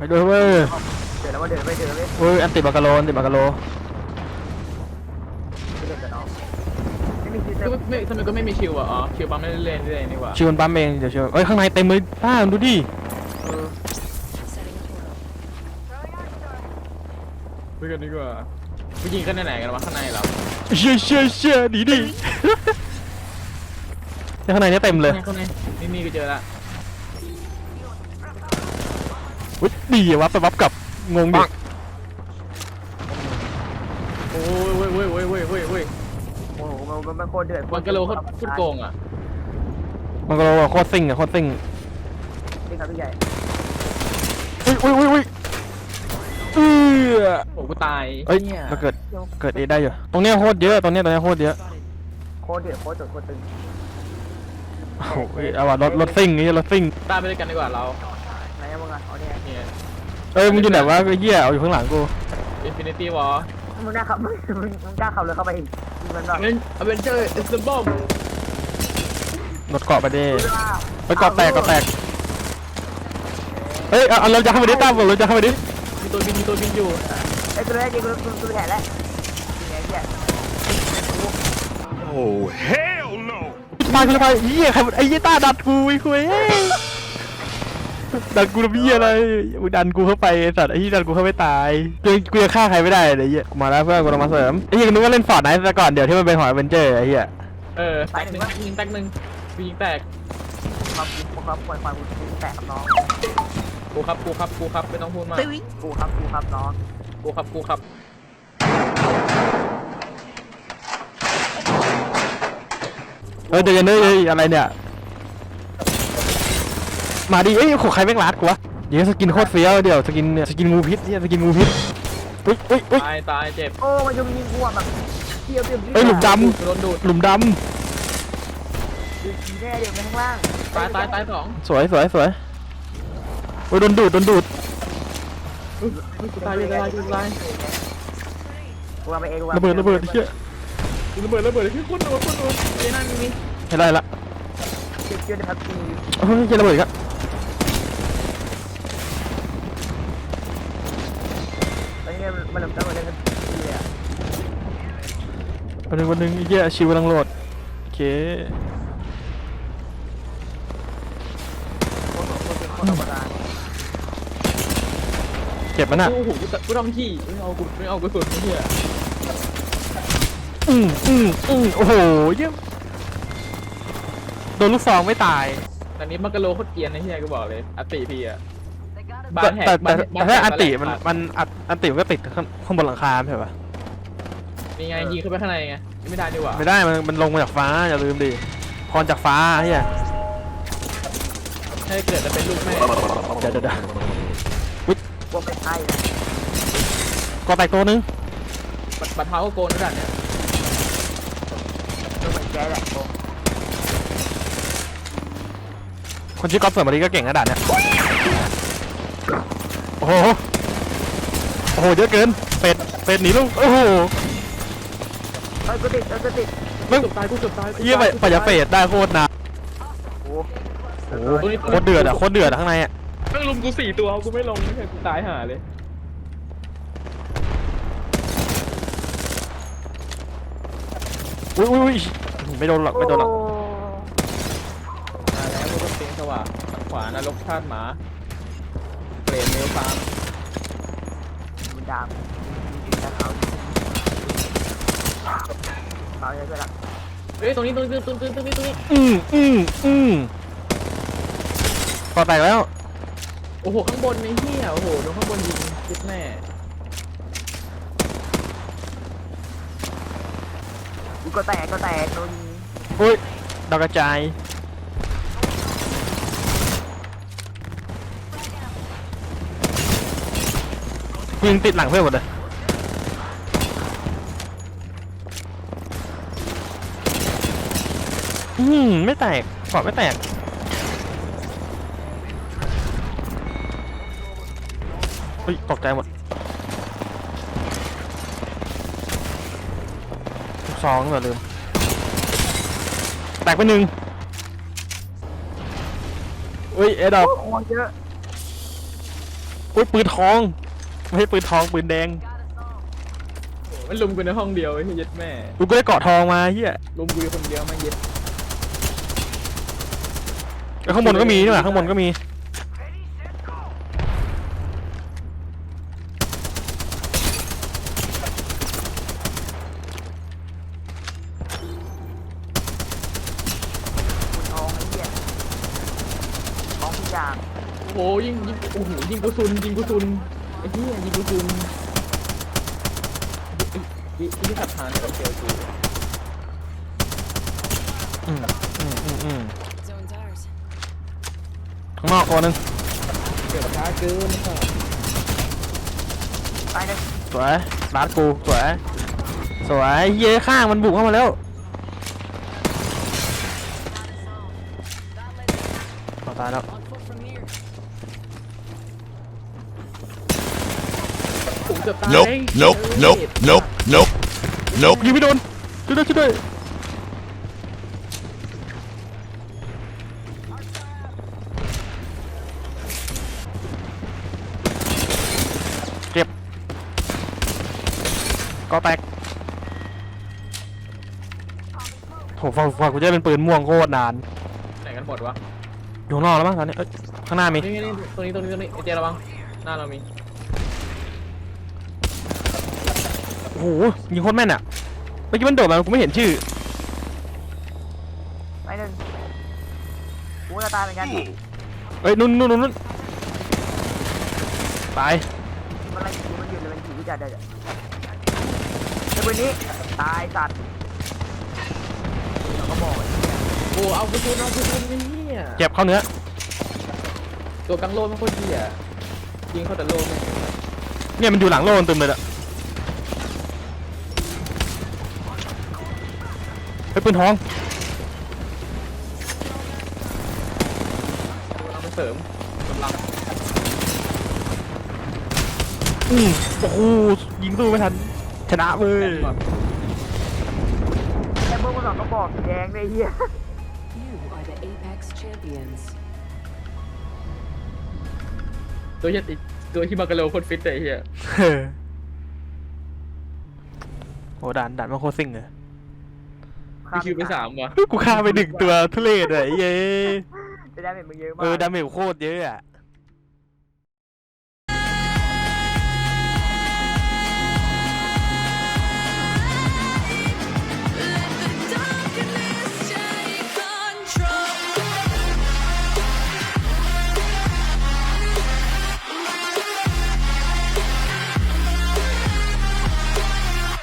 ไปด้วยเว้ยเดี๋ยวแล้วว่าเดี๋ยวไปเดี๋ยวไปเว้ยอันติบักกะโลอันติบักกะโลเดี๋ยวกันน้องไม่มีชีวิตก็ไม่ทำไมก็ไม่มีชิวอะอ๋อชิวปั๊มไม่ได้เล่นได้นี่หว่าชิวมันปั๊มเองเดี๋ยวชิวเอ้ยข้างในเต็มเลยป้าดูดิเออคุยกันดีกว่าไปยิงกันไหนๆกันวะข้างในเหรอเชี่ยเชี่ยเชี่ยดีดิเนี่ยข้างในเนี่ยเต็มเลยข้างในนี่นี่ก็เจอละ อุ้ย ดีอะวะไปวับกลับงงดิโอ้ยเว้ยเว้ยเว้ยเว้ยเว้ยเว้ยโอ้โหมันมันมันโคตรเดือดวันกะโลโคตรโคตรโกงอะมันก็โคตรซิ่งอะโคตรซิ่งนี่ครับพี่ใหญ่อุ้ยอุ้ยอุ้ยอุ้ยเออโอ้กูตายเอ้ยเนี่ยเราเกิดเกิดเอได้อยู่ตรงเนี้ยโคตรเยอะตรงเนี้ยตรงเนี้ยโคตรเยอะโคตรเดือดโคตรจดโคตรตึงโอ้โหเอาว่ะรถรถซิ่งนี่รถซิ่งตามไปด้วยกันดีกว่าเราไหนอะ มึงอะเอาเนี่ยเนี่ยเอ้ยมึงอยู่ไหนวะไอ้เหี้ยเอาอยู่ข้างหลังกูอินฟินิตี้วอลมึงกล้าขับมึงมึงมึงกล้าขับเลยเข้าไปอีกยิงมันหน่อยเป็นอเวนเจอร์อิสบอมรถเกาะไปดิไปเกาะแตกเกาะแตกเฮ้ยเอาเอาเราจะเข้าไปดิตั้มเราจะเข้าไปดิมีตัวบินมีตัวบินอยู่ไอ้ตัวแรกยิงกูกูกูแผลแล้วยิงไงเหี้ย Oh, hell no! พากูเลยพาเหี้ยใครมันไอ้เหี้ยต้าดัดกูไอ้คุยเอ้ย ดันกูระเบียอะไรมึงดันกูเข้าไปไอ้สัตว์ไอ้ที่ดันกูเข้าไปตายกูกูจะฆ่าใครไม่ได้เลยไอ้เหี้ยกูมาแล้วเพื่อนกูลงมาเสริมไอ้เหี้ยกูนึกว่าเล่นฟอร์ดไนท์ซะก่อนเดี๋ยวที่มันเป็นหอยเวนเจอร์ไอ้เหี้ยเออแตกหนึ่งยิงแตกหนึ่งยิงแตกความกูความควรความกูแตกครับน้องกูครับกูครับกูครับไม่ต้องพูดมากกูครับกูครับน้องกูครับกูครับเออเดี๋ยวเดี๋ยวเฮ้ยอะไรเนี่ย มาดิเอ้ยโหใครแม่งรัดกูวะเดี๋ยวสกินโคตรเฟี้ยวเดี๋ยวสกินเนี่ยสกินงูพิษเนี่ยสกินงูพิษอุ้ยอุ้ยอุ้ย ตายตายเจ็บโอ้มันจะยิงกูอะแบบเที่ยวเที่ยวเฮ้ยหลุมดโดนดูดหลุมดยิงแน่เดี๋ยวไปข้างล่างตายตายตายสองำสวยสวยสวยโอ้ยโดนดูดโดนดูดกูตายกูตายกูตายกูเอาไปเองกูอาระเบิดระเบิดเชี่ยระเบิดระเบิดคือคนโดนคนโดนไอ้นั่นมีไม่ได้ละเชื่อเชื่อนะครับทีเฮ้ยเชี่ยระเบิดอีกแล้ วตอนนี้มันมันมันเล่นกันทีเลยอะวันหนึ่งวันหนึ่งไอ้เหี้ยชิวกำลังโหลดโอเคโคตรโคตรโคตรธรรมดาเจ็บมันอะโอ้โหกูกูต้องขี้ไม่เอากูไม่เอากูสุดเฮียอืมอืมอืมโอ้โหเยี่ยมโดนลูกซองไม่ตายแต่นี้มันกะโลโคตรเกรียนนะเฮียกูบอกเลยอติพี่อะ แต่แต่แต่แต่ถ้าอันติมันขาดมันอันอันติมันก็ติดข้างข้างบนหลังคาไม่ใช่ปะนี่ไงยิงเข้าไปข้างในไงไม่ได้ดีกว่าไม่ได้มันมันลงมาจากฟ้าอย่าลืมดิพรจากฟ้าเฮียถ้าเกิดจะเป็นลูกแม่เดี๋ยวเดี๋ยวเดี๋ยวพวกเป็นไทยนะก็แตกตัวนึงบัดบัดเท้าก็โกนนั่นแหละเนี่ยก็เหมือนแกแหละโอ้คนชื่อก๊อฟเสริมมาดีก็เก่งกระดาษเนี่ย โอ้โห โอ้โห เยอะเกิน เป็ด เป็ดหนีลูก โอ้โหเฮ้ยกูติดเฮ้ยกูติดมึงเกือบตายกูเกือบตายเยี่ยไปไปจะเฟดได้โคตรนานโอ้โอ้โหโคตรเดือดอะ โคตรเดือดอะข้างในอะ แม่งลุมกูสี่ตัวกูไม่ลงไม่เคยกูตายห่าเลยอุ้ยอุ้ยอุ้ยไม่โดนหรอก ไม่โดนหรอกมาแล้วลูกกระเตียงสว่างทางขวานรกชาติหมา เปรตเมลฟาร์มมีดาบมีดาบเขาเขาเยอะด้วยล่ะเฮ้ยตรงนี้ตรงนี้ตรงนี้ตรงนี้ตรงนี้อืมอืมอืมต่อแตกแล้ว โอ้โหข้างบนไอ้เหี้ยโอ้โหโดนข้างบนยิงคิดแม่กูก็แตกก็แตกโดนอุ้ยดาวกระจาย ยิงติดหลังเพื่อนหมดเลยอืมไม่แตกเกาะไม่แตกเฮ้ยตกใจหมดลูกซองนี่หว่าลืม แตกไปหนึ่งอุ้ยเอ็ดอกโคตรเยอะโอ้ยปืนทอง ไม่ใช่ปืนทองปืนแดงมันลุมกูในห้องเดียวไอ้เหี้ยเย็ดแม่กูก็ได้เกาะทองมาเฮียลุมกูอยู่คนเดียวมาเย็ดแล้วข้างบนก็มีนี่หว่าข้างบนก็มีคุณทองไอ้เหี้ยทองทุกอย่างโอ้โหยิงยิงโอ้โหยิงกูซุนยิงกูซุน ไอ้เหี้ยยิงกูซุนไอ้ไอ้ที่ขับผ่านกับเจอกูอืมอืมอืมอืมข้างนอกตัวหนึงเกิดช้าเกินค่ะตายเลยสวยรัดกูสวยสวยเย้ข้างมันบุกเข้ามาแล้วเอตายแล้ว ผมจะตาย Nope, nope, nope, nope, nope, nope. ยิงไม่โดนช่วยด้วยช่วยด้วยเก็บก็แตกโหฟังฟังกูจะเป็นปืนม่วงโคตรนานไหนกันหมดวะอยู่ข้างนอกแล้วมั้งตอนนี้เอ้ยข้างหน้ามีนี่นี่ตรงนี้ตรงนี้ตรงนี้ไอ้เจระวังหน้าเรามี โอ้โหยิงโคตรแม่นอะเมื่อกี้มันโดดมากูไม่เห็นชื่อไปหนึ่งกูจะตายเหมือนกันเอ้ยนู่นนู่นนู่นนู่นตายมันอะไรอยู่มันอยู่เลยมันผีจัดเลยไอ้ปืนนี้ตายสัตว์เราก็บอกไอ้เหี้ยโอ้เอากูซุนเอากูซุนไอ้เหี้ยเจ็บเข้าเนื้อตัวกังโลมันโคตรเหี้ยยิงเข้าแต่โลไม่เนี่ยมันอยู่หลังโลนตึมเลยอะ ปืนทองเราไปเสริมกำลังอืมโอ้โหยิงสู้ไม่ทัน ชนะเว้ยแม่นว่ะไอ้พวกมันสองก็บอกสีแดงเลยไอ้เหี้ย You are the Apex champions. ตัวเหี้ยติตัวที่มากระโลโคตรฟิตเลยไอ้เหี้ยเออโอ้ด่านด่านมันโคตรซิ่งเลย พี่คิวไปสามว่ะกูฆ่าไปหนึ่งตัวทุเรศเลยเย้จะได้เป็นมึงเยอะมาก เออดาเมจโคตรเยอะอะ